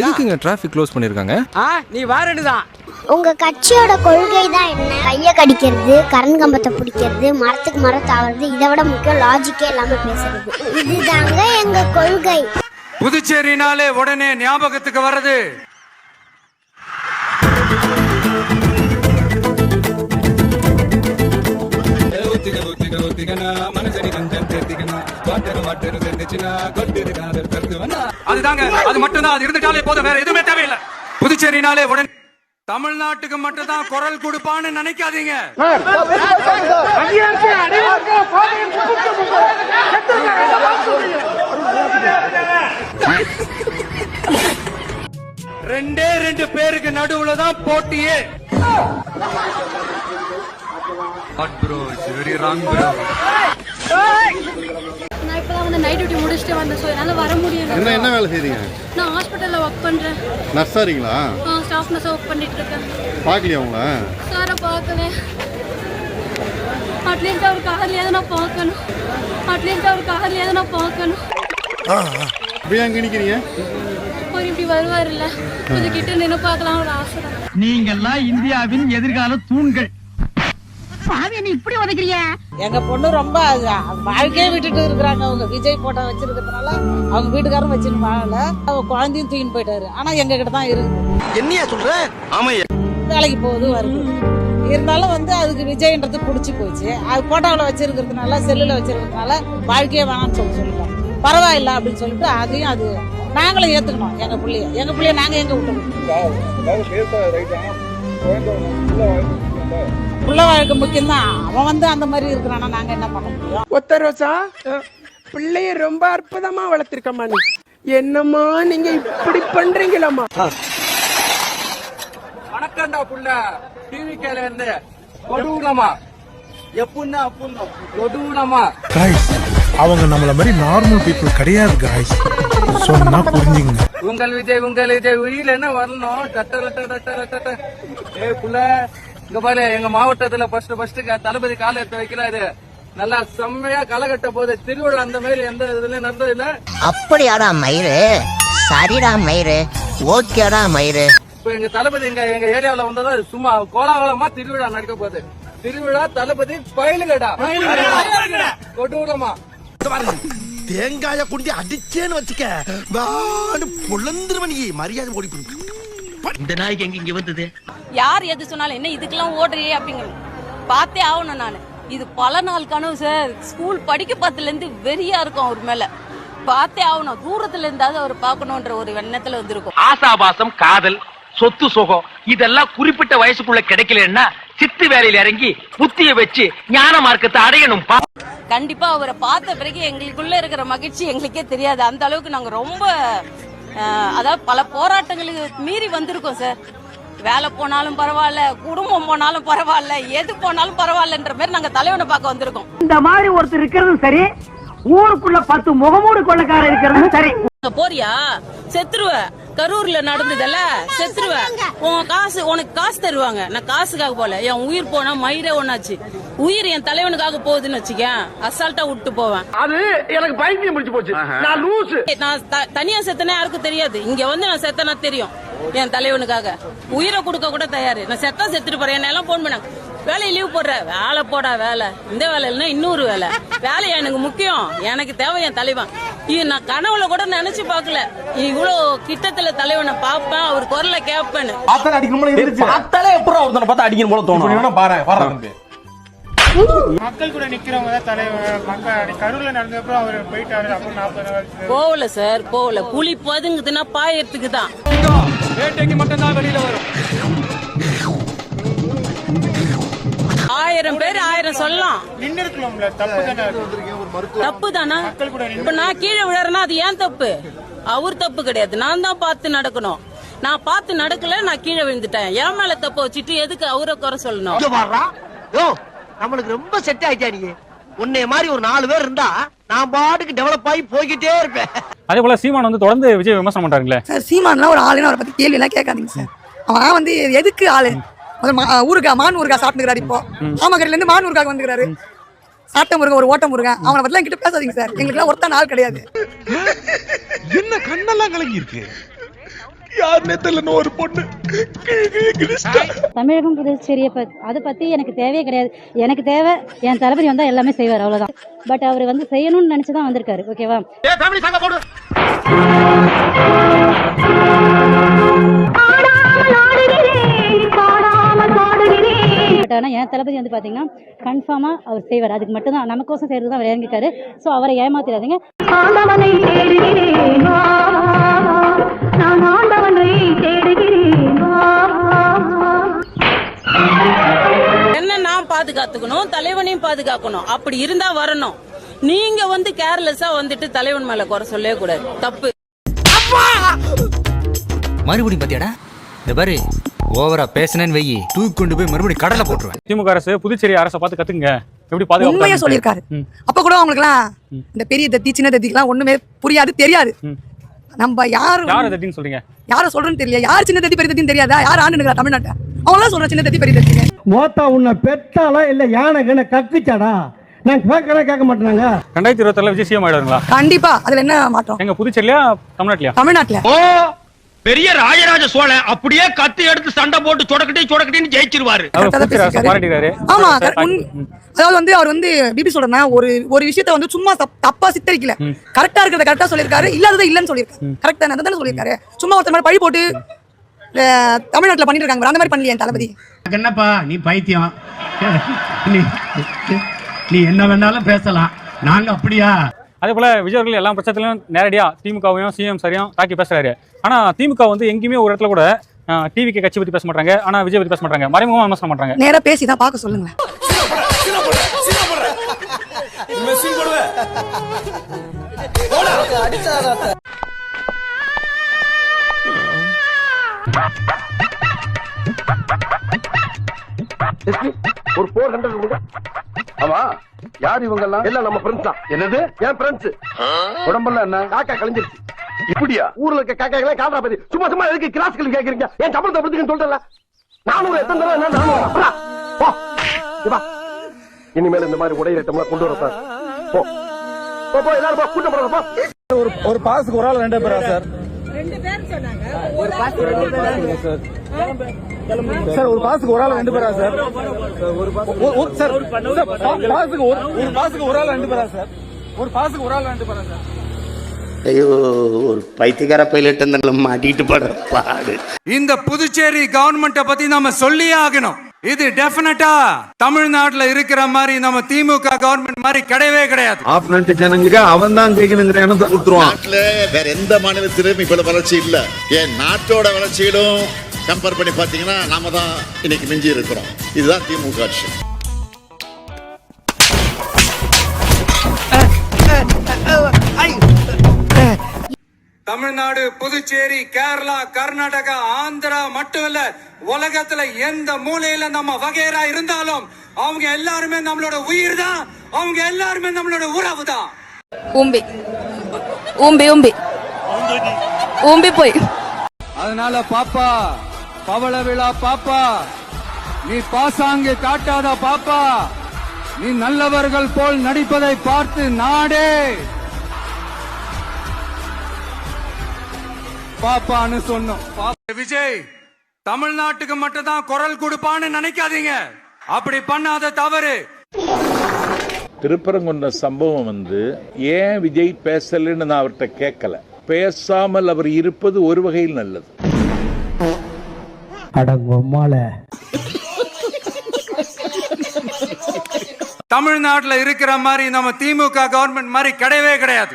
எதுக்குங்க traffic close பண்ணிருக்காங்க? ஆ நீ வாரணுதான் உங்க கட்சியோட கொள்கை தான் என்ன? கைய கடிக்கிறது கரண்ட் கம்பத்தை பிடிக்கிறது மரத்துக்கு மரம் தாவறது இதை விட முக்கியம் லாஜிக்கே இல்லாம பேசுறது. இதுதாங்க எங்க கொள்கை. புதுச்சேரினாலே உடனே ஞாபகத்துக்கு வர்றது. அதுதாங்க அது மட்டும்தான் அது இருந்துட்டாலே போதும் வேற எதுவுமே தேவையில்லை. புதுச்சேரினாலே உடனே தமிழ்நாட்டுக்கு மட்டும் தான் குரல் கொடுப்பான்னு நினைக்காதீங்க. ரெண்டே ரெண்டு பேருக்கு நடுவுல தான் போட்டியே. ப்ரோ வெரி ராங் ப்ரோ நான் இப்போ வந்து நைட் டியூட்டி முடிச்சுட்டு வந்தேன் ஸோ என்னால் வர முடியல. என்ன என்ன வேலை செய்றீங்க? நான் ஹாஸ்பிட்டலில் ஒர்க் பண்ணுறேன் நர்ஸாரிங்களா ஸ்டாஃப் நர்ஸாக ஒர்க் பண்ணிட்டு இருக்கேன். பார்க்கலையா உங்கள? சாரை பார்க்கல. அட்லீஸ்ட் அவர் கார்லையாவது நான் பார்க்கணும். அட்லீஸ்ட் அவர் கார்லையாவது நான் பார்க்கணும். அப்படியே அங்கே நிற்கிறீங்க அவர் இப்படி வருவார்ல கொஞ்சம் கிட்ட நின்று பார்க்கலாம் ஒரு ஆசை தான். நீங்கெல்லாம் இந்தியாவின் எதிர்கால தூண்கள். எங்க பொண்ணு ரொம்ப வாழ்க்கையே விட்டுட்டு இருக்கிறாங்க. அவங்க விஜய் போட்டோ வச்சிருக்கிறதுனால அவங்க வீட்டுக்காரரும் வச்சுன்னு வாழல. அவங்க குழந்தையும் தூக்கின்னு போயிட்டாரு. ஆனா எங்க கிட்ட தான் இருக்குது என்னையா சொல்ற? ஆமா வேலைக்கு போகுது வருது. இருந்தாலும் வந்து அதுக்கு விஜய்ன்றது பிடிச்சி போச்சு. அது போட்டோவில் வச்சிருக்கிறதுனால செல்லுல வச்சிருக்கிறதுனால வாழ்க்கையே வேணாம்னு சொல்லி சொல்லிட்டோம். பரவாயில்ல அப்படின்னு சொல்லிட்டு அதையும் அது நாங்களும் ஏத்துக்கணும். எங்க பிள்ளைய. எங்க பிள்ளைய நாங்க எங்க விட்டுருக்கோம்? புள்ள வாழ்க்கை முக்கியம்தான். அவன் வந்து அந்த மாதிரி இருக்கிறானா நாங்க என்ன பண்ண முடியும்? ஒத்த ரோசா பிள்ளைய ரொம்ப அற்புதமா வளர்த்திருக்கம்மா நீ. என்னம்மா நீங்க இப்படி பண்றீங்களம்மா? வணக்கம்டா புள்ள. டிவி கேல இருந்து கொடூரமா எப்புன்னா அப்புன்னா கொடூரமா அவங்க நம்மள மாதிரி நார்மல் பீப்புள் கிடையாது காய்ஸ் சொன்னா புரிஞ்சுங்க. உங்கள் விஜய் உங்கள் விஜய் உயிர் என்ன வரணும்? டட்ட ரட்ட டட்ட ரட்ட ஏ புள்ள. இங்க பாரு எங்க மாவட்டத்துல ஃபர்ஸ்ட் ஃபர்ஸ்ட் தளபதி கால எடுத்து வைக்கிறாரு நல்லா செம்மையா களை கட்ட போகுது திருவிழா அந்த மாதிரி எந்த இதுல நடந்தது இல்ல அப்படியாடா மயிறு? சரிடா மயிறு. ஓகேடா மயிறு. இப்ப எங்க தளபதி எங்க எங்க ஏரியாவுல வந்ததா சும்மா கோலாகலமா திருவிழா நடக்க போகுது. திருவிழா தளபதி பயிலுகடா கொடூரமா. தேங்காய குண்டி அடிச்சேன்னு வச்சுக்க. வாடு பொழந்துருவ நீ. மரியாதை ஓடி இந்த நாய்க்கு எங்க இங்க வந்தது? யார் எது சொன்னாலும் என்ன இதுக்கெல்லாம் ஓடுறியே அப்படிங்க பார்த்தே ஆகணும் நான். இது பல நாள் கனவு சார். ஸ்கூல் படிக்க பத்துலேருந்து வெறியா இருக்கும் அவர் மேல. பார்த்தே ஆகணும். தூரத்துல இருந்தாவது அவர் பார்க்கணுன்ற ஒரு எண்ணத்துல வந்திருக்கும். ஆசாபாசம் காதல் சொத்து சுகம் இதெல்லாம் குறிப்பிட்ட வயசுக்குள்ள கிடைக்கலன்னா சித்து வேலையில இறங்கி புத்திய வச்சு ஞான மார்க்கத்தை அடையணும். கண்டிப்பா அவரை பார்த்த பிறகு எங்களுக்குள்ள இருக்கிற மகிழ்ச்சி எங்களுக்கே தெரியாது. அந்த அளவுக்கு நாங்க ரொம்ப அதாவது பல போராட்டங்களுக்கு மீறி வந்திருக்கோம் சார். வேலை போனாலும் பரவாயில்ல குடும்பம் போனாலும் பரவாயில்ல எது போனாலும் பரவாயில்லன்ற மாதிரி நாங்க தலைவனை பார்க்க வந்திருக்கோம். இந்த மாதிரி ஒருத்தர் இருக்கிறதும் சரி ஊருக்குள்ள பத்து முகமூடு கொள்ளக்காரர் இருக்கிறதும் சரி. போறியா? செத்துருவ. கரூர்ல நடந்ததல்ல? செத்துருவ. உன் காசு உனக்கு காசு தருவாங்க. நான் காசுக்காக போல. என் உயிர் போனா மயிரே ஒண்ணாச்சு. உயிர் என் தலைவனுக்காக போகுதுன்னு வச்சுக்க அசால்ட்டா விட்டு போவேன். அது எனக்கு பைத்தியம் முடிச்சு போச்சு. நான் லூசு. நான் த- தனியா செத்தனா யாருக்கும் தெரியாது. இங்க வந்து நான் செத்தனா தெரியும். என் தலைவனுக்காக. உயிரை கொடுக்க கூட தயாரு. நான் செத்தா செத்துட்டு போறேன். என்ன எல்லாம் போன் பண்ணாங்க. வேலையை லீவ் போடுற. வேலை போடா வேலை. இந்த வேலை இல்லைன்னா இன்னொரு வேலை. வேலை எனக்கு முக்கியம். எனக்கு தேவை என் தலைவன். இது நான் கனவுல கூட நினைச்சு பார்க்கல. இவ்வளோ கிட்டத்துல தலைவனை பார்ப்பேன் அவர் குரலை கேட்பேன்னு. பார்த்தாலே எப்படி ஒருத்தனை பார்த்தா அடிக்கணும் போல தோணும். பாரு பாரு. மக்கள் கூட நிக்கிறவங்க தான் தலைவர் மக்கள் கரூர்ல நடந்தப்பறம் அவர் போயிட்டாரு. அப்புறம் நாற்பது போகல சார் போகல. புலி பதுங்குதுன்னா பாயறதுக்கு தான். வேட்டைக்கு மட்டும்தான் வெளியில வரும். ஆயிரம் பேர் ஆயிரம் சொல்லலாம். தப்பு தானே? தப்பு தானா இப்ப நான் கீழே விழறேன்னா அது ஏன் தப்பு? அவர் தப்பு கிடையாது. நான் தான் பார்த்து நடக்கணும். நான் பார்த்து நடக்கல நான் கீழே விழுந்துட்டேன். என் மேல தப்பு வச்சுட்டு எதுக்கு அவரை குறை சொல்லணும்? நம்மளுக்கு ரொம்ப செட் ஆயிட்டா நீ. உன்னைய மாதிரி ஒரு நாலு பேர் இருந்தா நான் பாட்டுக்கு டெவலப் ஆகி போய்கிட்டே இருப்பேன். அதே போல சீமான் வந்து தொடர்ந்து விஜய் விமர்சனம் பண்றாங்களே சார் சீமான்லாம் ஒரு ஆளுன்னு அவரை பத்தி கேள்வி எல்லாம் கேட்காதீங்க சார். அவன் வந்து எதுக்கு ஆளு? ஊருக்கா மான் ஊருக்கா சாப்பிட்டுக்கிறாரு இப்போ. ஆமகரில இருந்து மான் ஊருக்காக வந்துக்கிறாரு சாட்ட முருகன் ஒரு ஓட்ட முருகன். அவனை பத்திலாம் என்கிட்ட பேசாதீங்க சார். எங்களுக்குலாம் ஒருத்தன் ஆள் கிடையாது. என்ன கண்ணெல்லாம் கலங்கி இருக்கு தமிழகம் புதுச்சேரியை பத் அதை பற்றி எனக்கு தேவையே கிடையாது. எனக்கு தேவை என் தளபதி வந்தால் எல்லாமே செய்வார் அவ்வளோதான் பட் அவர் வந்து செய்யணும்னு நினச்சி தான் வந்திருக்காரு ஓகேவா பட் ஆனால் என் தளபதி வந்து பார்த்தீங்கன்னா கன்ஃபார்மாக அவர் செய்வார். அதுக்கு மட்டும்தான் நமக்கோசம் செய்கிறது தான் அவர் இறங்கிட்டாரு. ஸோ அவரை ஏமாத்திடாதீங்க. என்ன நான் பாதுகாத்துக்கணும் தலைவனையும் பாதுகாக்கணும். அப்படி இருந்தா வரணும். நீங்க வந்து கேர்லெஸ்ஸா வந்துட்டு தலைவன் மேல குறை சொல்லவே கூடாது. தப்பு. மறுபடியும் பாத்தியாடா? இந்த பாரு ஓவரா பேசுனேன்னு வெயி தூக்கி கொண்டு போய் மறுபடியும் கடலை போட்டுருவேன். திமுக அரசு புதுச்சேரி அரசை பார்த்து கத்துங்க எப்படி பாதுகாப்பு உண்மையா சொல்லியிருக்காரு. அப்ப கூட அவங்களுக்குலாம் இந்த பெரிய தத்தி சின்ன தத்திக்கெல்லாம் ஒண்ணுமே புரியாது தெரியாது. நம்ம யாரு யார் தட்டின்னு சொல்றீங்க? யார சொல்றேன்னு தெரியல. யார் சின்ன தத்தி பெரிய தத்தின்னு தெரியாதா? யார் ஆண்டு தமிழ்நாட்டை? அவங்களாம் சொல்ற சின்ன தத்தி பெரிய தத்தி மோத்தா உன்னை பெத்தாலா இல்ல யானை கண்ண கக்குச்சாடா? நான் கேட்கறேன் கேட்க மாட்டேனாங்க. ரெண்டாயிரத்தி இருபத்தி விஜய் சிஎம் ஆயிடுவாங்களா கண்டிப்பா. அதுல என்ன மாற்றம்? எங்க புதுச்சேரியா தமிழ்நாட்டிலயா? தமிழ்நாட்டுல. ஓ பெரிய ராஜராஜ சோழன் அப்படியே கத்தி எடுத்து சண்டை போட்டு சொடக்கட்டி சொடக்கட்டின்னு ஜெயிச்சிருவாரு. ஆமா அதாவது வந்து அவர் வந்து பிபி சொல்றேன்னா ஒரு ஒரு விஷயத்த வந்து சும்மா தப்- தப்பா சித்தரிக்கல. கரெக்டா இருக்கிறத கரெக்டா சொல்லியிருக்காரு. இல்லாததை இல்லன்னு சொல்லியிருக்காரு. கரெக்டா தானே? சொல்லியிருக்காரு. சும்மா ஒருத்தர் மாதிரி பழி போட்டு தமிழ்நாட்டுல பண்ணிட்டு இருக்காங்க அந்த மாதிரி பண்ணலையே தளபதி. என்னப்பா? நீ பைத்தியம். நீ நீ என்ன வேணாலும் பேசலாம். நாங்க அப்படியா? அதே போல விஜய் அவர்கள் எல்லா பிரச்சனையும் நேரடியா திமுகவையும் சிஎம் சரியும் தாக்கி பேசுறாரு. ஆனா திமுக வந்து எங்கேயுமே ஒரு இடத்துல கூட டிவிக்கு கட்சி பத்தி பேச மாட்டாங்க. ஆனா விஜய் பத்தி பேச மாட்டாங்க. மறைமுகமா விமர்சனம் பண்றாங்க. நேரா பேசி தான் பார்க்க சொல்லுங்க ஒரு போர் ஹண்ட்ரட் ஆமா யார் இவங்க எல்லாம் எல்லாம் நம்ம ஃப்ரெண்ட்ஸ் தான். என்னது? என் ஃப்ரெண்ட்ஸ் உடம்பெல்லாம் என்ன? காக்கா கலைஞ்சிருச்சு. இப்படியா? ஊர்ல இருக்க காக்காங்களே காதா பத்தி சும்மா சும்மா எதுக்கு கிளாஸ்கள் கேக்குறீங்க? என் சம்பளத்தை படுத்துக்கன்னு சொல்றல நானூறு எத்தனை தடவை என்ன? நானூறு. இனிமேல் இந்த மாதிரி உடையிட்டம்லாம் கொண்டு வரப்ப போ. போ போ எல்லாரும் போ. கூட்டம் போடுறப்ப போ. ஒரு ஒரு பாஸுக்கு ஒரு ஆள் ரெண்டு பேரா சார்? சார் ஒரு பாஸுக்கு ஒரு ஆள் ரெண்டு பேரா சார்? ஒரு சார் பாஸுக்கு ஒரு ஒரு பாஸுக்கு ஒரு ஆள் ரெண்டு பேரா சார்? ஒரு பாஸுக்கு ஒரு ஆள் ரெண்டு பேரா சார்? ஐயோ ஒரு பைத்தியக்கார பைலட் மாட்டிட்டு படுற பாடு. இந்த புதுச்சேரி கவர்மெண்ட்டை பத்தி நாம சொல்லியே ஆகணும். இது டெஃபினட்டா தமிழ்நாட்டுல இருக்கிற மாதிரி நம்ம திமுக கவர்மெண்ட் மாதிரி கிடையவே கிடையாது. ஆப்னண்ட் ஜனங்களுக்கு அவன் தான் ஜெயிக்கணுங்கிற எண்ணத்தை கொடுத்துருவான் நாட்டுல வேற எந்த மாநிலத்திலும் இவ்வளவு வளர்ச்சி இல்ல. ஏன் நாட்டோட வளர்ச்சியிலும் கம்பேர் பண்ணி பாத்தீங்கன்னா நாம தான் இன்னைக்கு மிஞ்சி இருக்கிறோம். இதுதான் திமுக ஆட்சி. தமிழ்நாடு புதுச்சேரி கேரளா கர்நாடகா ஆந்திரா மட்டும் இல்ல உலகத்துல எந்த மூலையில நம்ம வகையரா இருந்தாலும் அவங்க எல்லாருமே நம்மளோட உயிர் தான் அவங்க எல்லாருமே நம்மளோட உறவு தான் ஊம்பி. ஊம்பி ஊம்பி. ஊம்பி போய். அதனால பாப்பா பவள விழா பாப்பா நீ பாசாங்கு காட்டாத பாப்பா நீ நல்லவர்கள் போல் நடிப்பதை பார்த்து நாடே. பாப்பான்னு சொன்னோம். பாப்பா- விஜய் தமிழ்நாட்டுக்கு மட்டும் தான் குரல் கொடுப்பான்னு நினைக்காதீங்க. அப்படி பண்ணாத தவறு. திருப்பரங்குன்ற சம்பவம் வந்து ஏன் விஜய் பேசலன்னு நான் அவர்கிட்ட கேட்கல. பேசாமல் அவர் இருப்பது ஒரு வகையில் நல்லது. தமிழ்நாட்டுல இருக்கிற மாதிரி நம்ம திமுக கவர்மெண்ட் மாதிரி கிடையவே கிடையாது.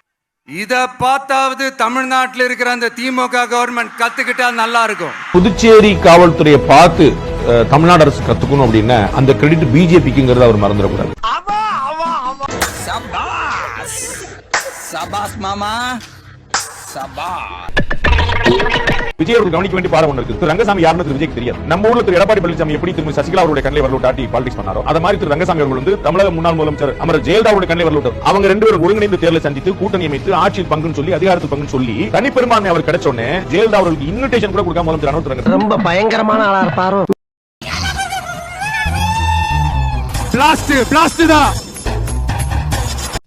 இத பார்த்தாவது தமிழ்நாட்டில் இருக்கிற அந்த திமுக கவர்மெண்ட் கத்துக்கிட்டா நல்லா இருக்கும் புதுச்சேரி காவல்துறையை பார்த்து தமிழ்நாடு அரசு கத்துக்கணும் அப்படின்னா அந்த கிரெடிட் பிஜேபிக்குங்கிறத அவர் மறந்துடக்கூடாது. சபாஸ் மாமா. சபா விஜய் அவர்கள் கவனிக்க வேண்டிய பாடம் ஒன்று இருக்கு. திரு ரங்கசாமி யாருன்னு திரு விஜய்க்கு தெரியாது. நம்ம ஊர்ல திரு எடப்பாடி பழனிசாமி எப்படி திரு சசிகலா அவருடைய கண்ணில் வரல டாட்டி பாலிடிக்ஸ் பண்ணாரோ அது மாதிரி திரு ரங்கசாமி அவர்கள் வந்து தமிழக முன்னாள் முதலமைச்சர் அமர் ஜெயலலிதாவுடைய கண்ணில் வரல அவங்க ரெண்டு பேரும் ஒருங்கிணைந்து தேர்தலை சந்தித்து கூட்டணி அமைத்து ஆட்சியில் பங்குன்னு சொல்லி அதிகாரத்தில் பங்குன்னு சொல்லி தனிப்பெரும்பான்மை அவர் கிடைச்ச உடனே ஜெயலலிதா அவர்களுக்கு இன்விடேஷன் கூட கொடுக்காம முதலமைச்சர் ரொம்ப பயங்கரமான ஆளா இருப்பாரோ? பிளாஸ்ட் பிளாஸ்ட் தான்.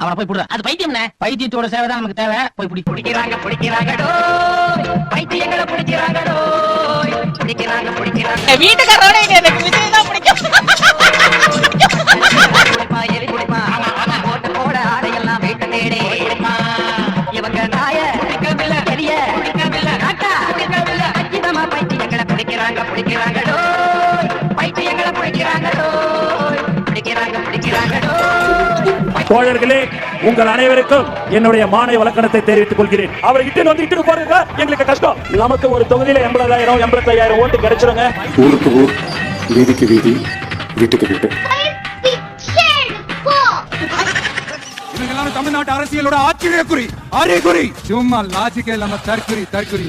அவனை போய் புடுற. அது பைத்தியம் பைத்தியத்தோட சேவை தான் நமக்கு தேவை. போய் பிடி. பிடிக்கிறாங்க பிடிக்கிறாங்கடோ பைத்தியங்களை பிடிக்கிறாங்கடோ பிடிக்கிறாங்க பிடிக்கிறாங்க. வீட்டுக்காரோட எனக்கு விஜய் தான் பிடிக்கும். இவங்க நாய பெரிய பைத்தியங்களை பிடிக்கிறாங்க பிடிக்கிறாங்கடோ பைத்தியங்களை பிடிக்கிறாங்கடோ பிடிக்கிறாங்க பிடிக்கிறாங்கடோ தோழர்களே உங்கள் அனைவருக்கும் என்னுடைய மானை வழக்கணத்தை தெரிவித்துக் கொள்கிறேன். அவரை இட்டு வந்து இட்டு போறதுங்க எங்களுக்கு கஷ்டம். நமக்கு ஒரு தொகுதியில எண்பதாயிரம் எண்பத்தையாயிரம் ஓட்டு கிடைச்சிருங்க. ஊருக்கு ஊர் வீதிக்கு வீதி வீட்டுக்கு வீட்டு தமிழ்நாட்டு அரசியலோட ஆச்சரியக்குறி அறிகுறி சும்மா லாஜிக்கே இல்லாம தற்குறி தற்குறி.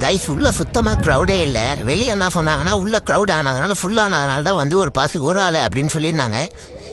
கைஸ் உள்ள சுத்தமா க்ரௌடே இல்ல. வெளியே என்ன சொன்னாங்கன்னா உள்ள க்ரௌட் ஆனதுனால ஃபுல் ஆனதுனால தான் வந்து ஒரு பாஸுக்கு ஒரு ஆள் அப்படின்னு சொல்லியிருந்தாங்க.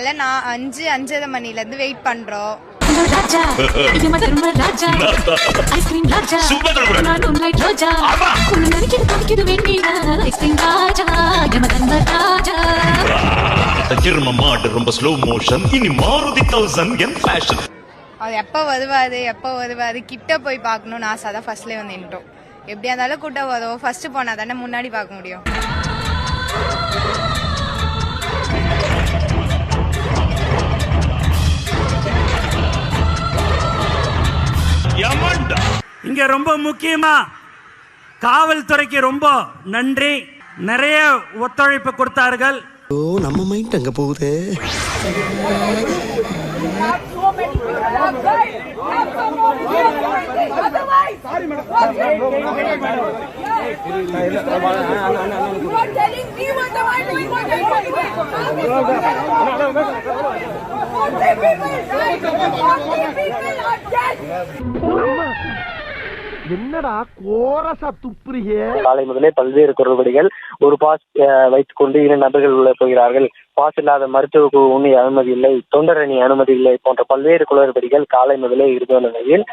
காலைல நான் அஞ்சு அஞ்சரை மணிலேருந்து வெயிட் பண்ணுறோம் ரொம்ப ஸ்லோ மோஷன் இனி மாருதி தௌசண்ட் என் ஃபேஷன் அது எப்போ வருவாரு எப்போ வருவார் கிட்ட போய் பார்க்கணும்னு ஆசை. தான் ஃபர்ஸ்ட்லேயே வந்து நின்றோம் எப்படியா இருந்தாலும் கூட்டம் வரும் ஃபர்ஸ்ட் போனால் தானே முன்னாடி பார்க்க முடியும். இங்க ரொம்ப முக்கியமா காவல்துறைக்கு ரொம்ப நன்றி. நிறைய ஒத்துழைப்பு கொடுத்தார்கள். ஓ நம்ம மைண்ட் அங்க போகுது. Forty people. Forty people are dead. என்னடா கோரசா துப்புறியே காலை முதலே பல்வேறு குளறுபடிகள் ஒரு பாஸ் வைத்துக் கொண்டு இரு நபர்கள் உள்ள போகிறார்கள். பாஸ் இல்லாத மருத்துவ குழு அனுமதி இல்லை தொண்டர் அணி அனுமதி இல்லை போன்ற பல்வேறு குளறுபடிகள் காலை முதலே இருந்த நிலையில்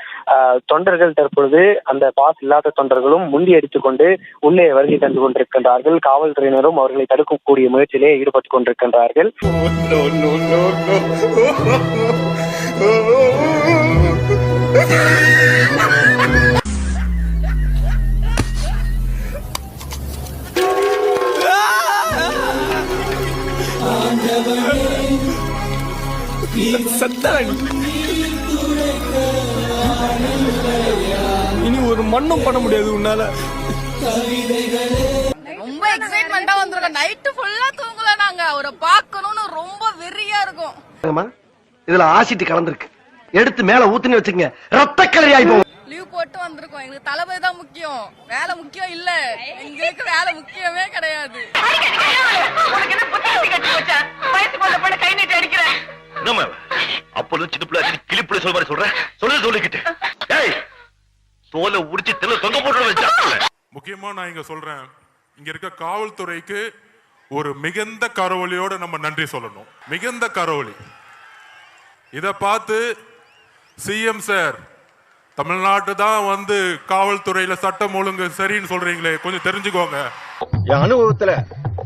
தொண்டர்கள் தற்பொழுது அந்த பாஸ் இல்லாத தொண்டர்களும் முந்தி அடித்துக் கொண்டு உள்ளே வருகை தந்து கொண்டிருக்கின்றார்கள். காவல்துறையினரும் அவர்களை தடுக்கக்கூடிய முயற்சியிலே ஈடுபட்டுக் கொண்டிருக்கின்றார்கள். இனி ஒரு மண்ணும் பண்ண முடியாது உன்னால. ரொம்ப எக்ஸைட்மெண்டா வந்திருக்கோம். நைட்டு ஃபுல்லா தூங்கல நாங்க. அவரை பார்க்கணும்னு ரொம்ப வெறியா இருக்கும். இதுல ஆசிட்டு கலந்துருக்கு. எடுத்து மேல ஊத்துன்னு வச்சுங்க ரத்த கலரி ஆயி போட்டு வந்திருக்கோம். எங்களுக்கு தளபதி தான் முக்கியம். வேலை முக்கியம் இல்ல. எங்களுக்கு வேலை முக்கியமே கிடையாது. அப்போ சின்ன பிள்ளை கிளிப்புல சொல்ற மாதிரி சொல்ற? சொல்லு சொல்லிக்கிட்டு. ஏய் தோலை உரிச்சு தெல்ல தொங்க போட்டு முக்கியமா நான் இங்க சொல்றேன். இங்க இருக்க காவல்துறைக்கு ஒரு மிகுந்த கரவொலியோட நம்ம நன்றி சொல்லணும். மிகுந்த கரவொலி. இத பார்த்து சிஎம் சார் தமிழ்நாட்டு தான் வந்து காவல்துறையில சட்டம் ஒழுங்கு சரின்னு சொல்றீங்களே கொஞ்சம் தெரிஞ்சுக்கோங்க. என் அனுபவத்துல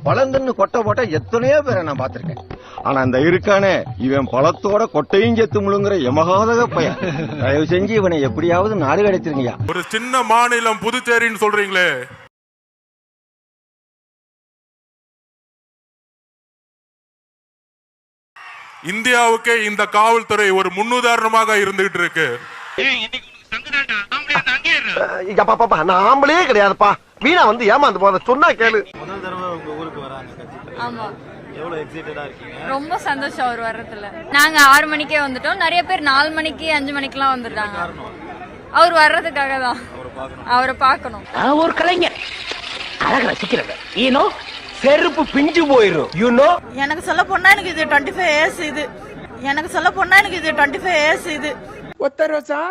பழங்கன்னு கொட்டை போட்ட எத்தனையோ பேரை நான் பார்த்திருக்கேன். ஆனா இந்த இருக்கானே இவன் பழத்தோட கொட்டையும் செத்து முழுங்குற எமகாதக பையன். தயவு செஞ்சு இவனை எப்படியாவது நாடு கிடைச்சிருங்கய்யா ஒரு சின்ன மாநிலம் புதுச்சேரின்னு சொல்றீங்களே. இந்தியாவுக்கே இந்த காவல்துறை ஒரு முன்னுதாரணமாக இருந்துகிட்டு இருக்கு. பாப்பா நான் ஆம்பளே கிடையாதுப்பா. வீணா வந்து ஏமாந்து போத சொன்னா கேளு. ஆமா. ரொம்ப சந்தோஷம் அவர் வர்றதுல. நாங்க ஆறு மணிக்கே வந்துட்டோம். நிறைய பேர் நாலு மணிக்கு அஞ்சு மணிக்கெல்லாம் வந்துட்டாங்க. அவர் வர்றதுக்காக தான். அவரை பார்க்கணும். ஒரு கலைஞர். அழக ரசிக்கிறவ ஈனோ செருப்பு பிஞ்சு போயிரும். யூனோ எனக்கு சொல்ல போனா எனக்கு இது டுவெண்ட்டி ஃபைவ் இயர்ஸ் இது. எனக்கு சொல்ல போனா எனக்கு இது டுவெண்ட்டி ஃபைவ் இயர்ஸ் இது. ஒத்த ரோசா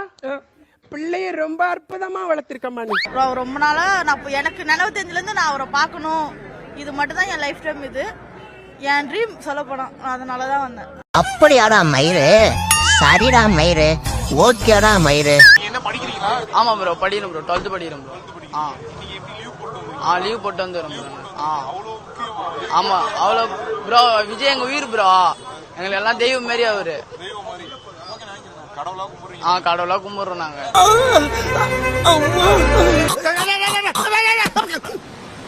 பிள்ளைய ரொம்ப அற்புதமா வளர்த்திருக்கம்மா நீ ரொ- ரொம்ப நாளா நான் இப்ப எனக்கு நினைவு தெரிஞ்சிலேருந்து நான் அவரை பார்க்கணும். இது மட்டும் தான் என் லைஃப் டைம் இது. என் ட்ரீம் சொல்ல போனா அதனால தான் வந்தேன். அப்படியாடா மயிறு? சரிடா மயிறு. ஓகேடா மயிறு. ஆமா ப்ரோ படிக்கிறோம் ப்ரோ டுவெல்த் படிக்கிறோம் ப்ரோ ஆ. ஆ லீவ் போட்டு வந்துடுறோம் ப்ரோ ஆ. ஆமா அவ்வளோ ப்ரோ விஜய் எங்க உயிர் ப்ரோ எங்களுக்கு எல்லாம் தெய்வம் மாரி அவரு. ஆ கடவுளா கும்பிடுறோம் நாங்க.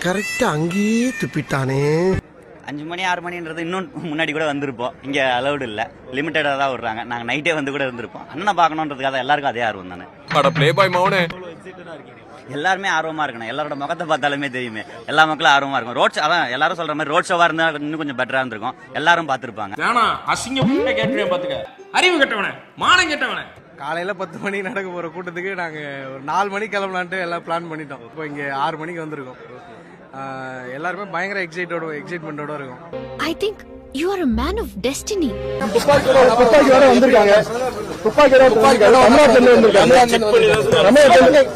கரெக்டா அங்கேயே துப்பிட்டானே. அஞ்சு மணி ஆறு மணின்றது இன்னும் முன்னாடி கூட வந்திருப்போம். இங்க அலௌடு இல்ல. லிமிட்டடா தான் விடுறாங்க. நாங்க நைட்டே வந்து கூட இருந்திருப்போம். அண்ணனை பார்க்கணுன்றதுக்காக எல்லாருக்கும் அதே ஆர்வம் தானே? அட ப்ளே பாய் மௌனே எல்லாருமே ஆர்வமா இருக்கணும். எல்லாரோட முகத்தை பார்த்தாலுமே தெரியுமே. எல்லா மக்களும் ஆர்வமா இருக்கும் ரோட் ஷோ அதான் எல்லாரும் சொல்ற மாதிரி ரோட் ஷோவா இருந்தா இன்னும் கொஞ்சம் பெட்டரா இருந்திருக்கும். எல்லாரும் பார்த்திருப்பாங்க. வேணா அசிங்கம். கேட்டுருவேன் பாத்துக்க. அறிவு கெட்டவனே மானம் கெட்டவனே. காலையில பத்து மணி நடக்க போற கூட்டத்துக்கு நாங்க ஒரு நாலு மணிக்கு கிளம்பலான்ட்டு எல்லாம் பிளான் பண்ணிட்டோம். இப்போ இங்க ஆறு மணிக்கு வந்திருக்கோம். எல்லாருமே பயங்கர எக்ஸைட்டோட எக்ஸைட்மெண்டோட இருக்கும். I think you are a man of destiny வந்திருக்காங்க. துப்பாக்கி வர தமிழ்நாட்டுல வந்திருக்காங்க.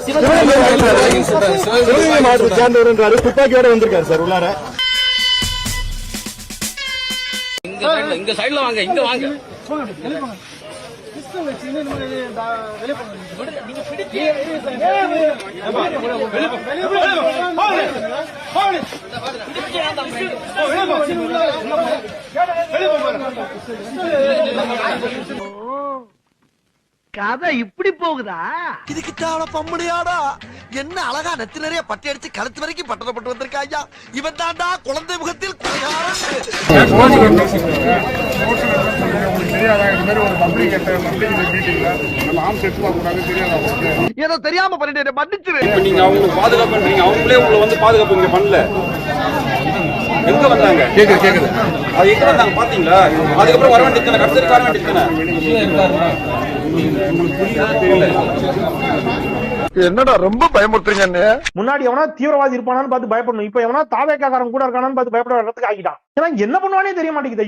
சிவகங்கை மாவட்டத்தை சேர்ந்தவர்ன்றாரு துப்பாக்கியோட வந்திருக்காரு சார் உள்ளார. இங்க சைடுல வாங்க இங்க வாங்க. கதை இப்படி போகுதா இதுக்கு தாவள பம்முடியாடா என்ன அழகா நெத்தி நிறைய பட்டை அடிச்சு கழுத்து வரைக்கும் பட்டணப்பட்டு வந்திருக்காயா இவன் தாண்டா குழந்தை முகத்தில் ஏதோ தெரியாம பண்ணிட்டு மன்னிச்சிரு. நீங்க அவங்களுக்கு பாதுகாப்பு பண்றீங்க. அவங்களே உங்களை வந்து பாதுகாப்பு இங்க பண்ணல. எங்க வந்தாங்க? கேக்குது கேக்குது. அது எங்க வந்தாங்க? பாத்தீங்களா? அதுக்கப்புறம் வர வேண்டியது கடைசி வர வேண்டியது தெரியல என்னடா ரொம்ப பயமுறுத்துறீங்க முன்னாடி எவனா தீவிரவாதி இருப்பானான்னு பார்த்து பயப்படணும். இப்ப எவனா தாவேக்காரன் கூட இருக்கானான்னு பார்த்து பயப்பட இடத்துக்கு ஆகிட்டான். ஏன்னா என்ன பண்ணுவானே தெரிய மாட்டேங்குது.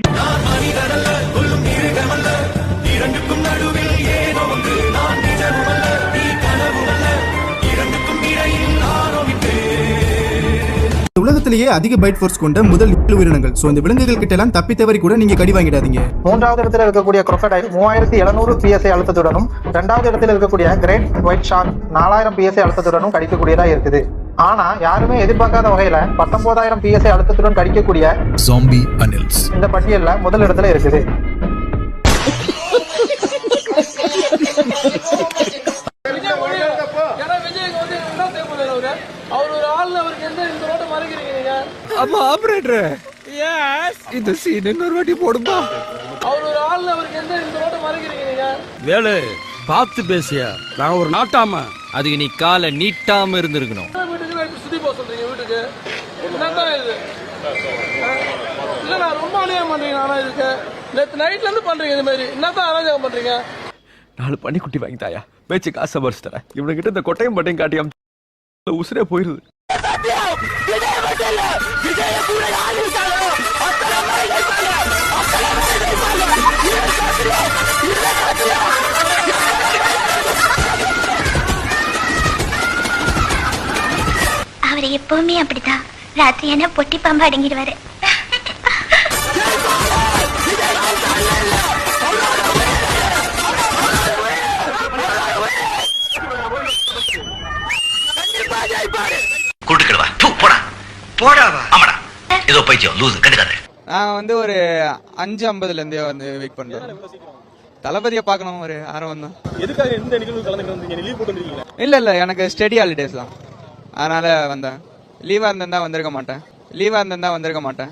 உலகத்திலேயே அதிக பைட் ஃபோர்ஸ் கொண்ட முதல் உயிரினங்கள். சோ இந்த விலங்குகள் கிட்ட எல்லாம் தப்பி தவறி கூட நீங்க கடி வாங்கிடாதீங்க. மூன்றாவது இடத்துல இருக்கக்கூடிய crocodile மூவாயிரத்தி எழுநூறு பிஎஸ்ஐ அழுத்தத்துடனும் இரண்டாவது இடத்துல இருக்கக்கூடிய கிரேட் ஒயிட் ஷார்க் நாலாயிரம் பிஎஸ்ஐ அழுத்தத்துடனும் கடிக்கக்கூடியதா இருக்குது. ஆனா யாருமே எதிர்பார்க்காத வகையில பத்தொன்பதாயிரம் பிஎஸ்ஐ அழுத்தத்துடன் கடிக்கக்கூடிய ஜாம்பி அனில்ஸ் இந்த பட்டியல்ல முதல் இடத்துல இருக்குது. அவர் ஒரு ஆள் அவருக்கு எந்த இந்த ரோட்டை மறைக்கிறீங்க ஆமா ஆபரேட்டர் எஸ் இந்த சீன் இன்னொரு வாட்டி போடுமா அவர் ஒரு ஆள் அவருக்கு எந்த இந்த ரோட்டை மறைக்கிறீங்க வேலு பார்த்து பேசியா? நான் ஒரு நாட்டாம. அதுக்கு நீ காலை நீட்டாம இருந்திருக்கணும். வீட்டுக்கு சுத்தி போக சொல்றீங்க வீட்டுக்கு என்னதான் இது இல்ல நான் ரொம்ப அநியாயம் பண்றீங்க ஆனா இதுக்கு? நேத்து நைட்ல இருந்து பண்றீங்க இது மாதிரி. என்னதான் அராஜகம் பண்றீங்க? நாலு பண்ணி குட்டி வாங்கி தாயா பேச்சு காசை பறிச்சு தரேன். இவனுக்கிட்ட இந்த கொட்டையும் பட்டையும் காட்டி அமுச்சு உசுரே போயிருது. அவர் எப்பவுமே அப்படிதான் ராத்திரி என்ன பொட்டி பாம்பு அடங்கிடுவாரு. போடாவா ஆமாடா. ஏதோ பைத்தியம் லூசு கண்டுக்காத. நான் வந்து ஒரு அஞ்சு ஐம்பதுல இருந்தே வந்து வெயிட் பண்றேன் தளபதியை பார்க்கணும் ஒரு ஆர்வம் தான். எதுக்காக எந்த நிகழ்வு கலந்துட்டு வந்தீங்க? லீவ் போட்டு வந்தீங்களா இல்ல இல்ல எனக்கு ஸ்டடி ஹாலிடேஸ் தான். அதனால வந்தேன். லீவா இருந்தா வந்திருக்க மாட்டேன். லீவா இருந்தா வந்திருக்க மாட்டேன்.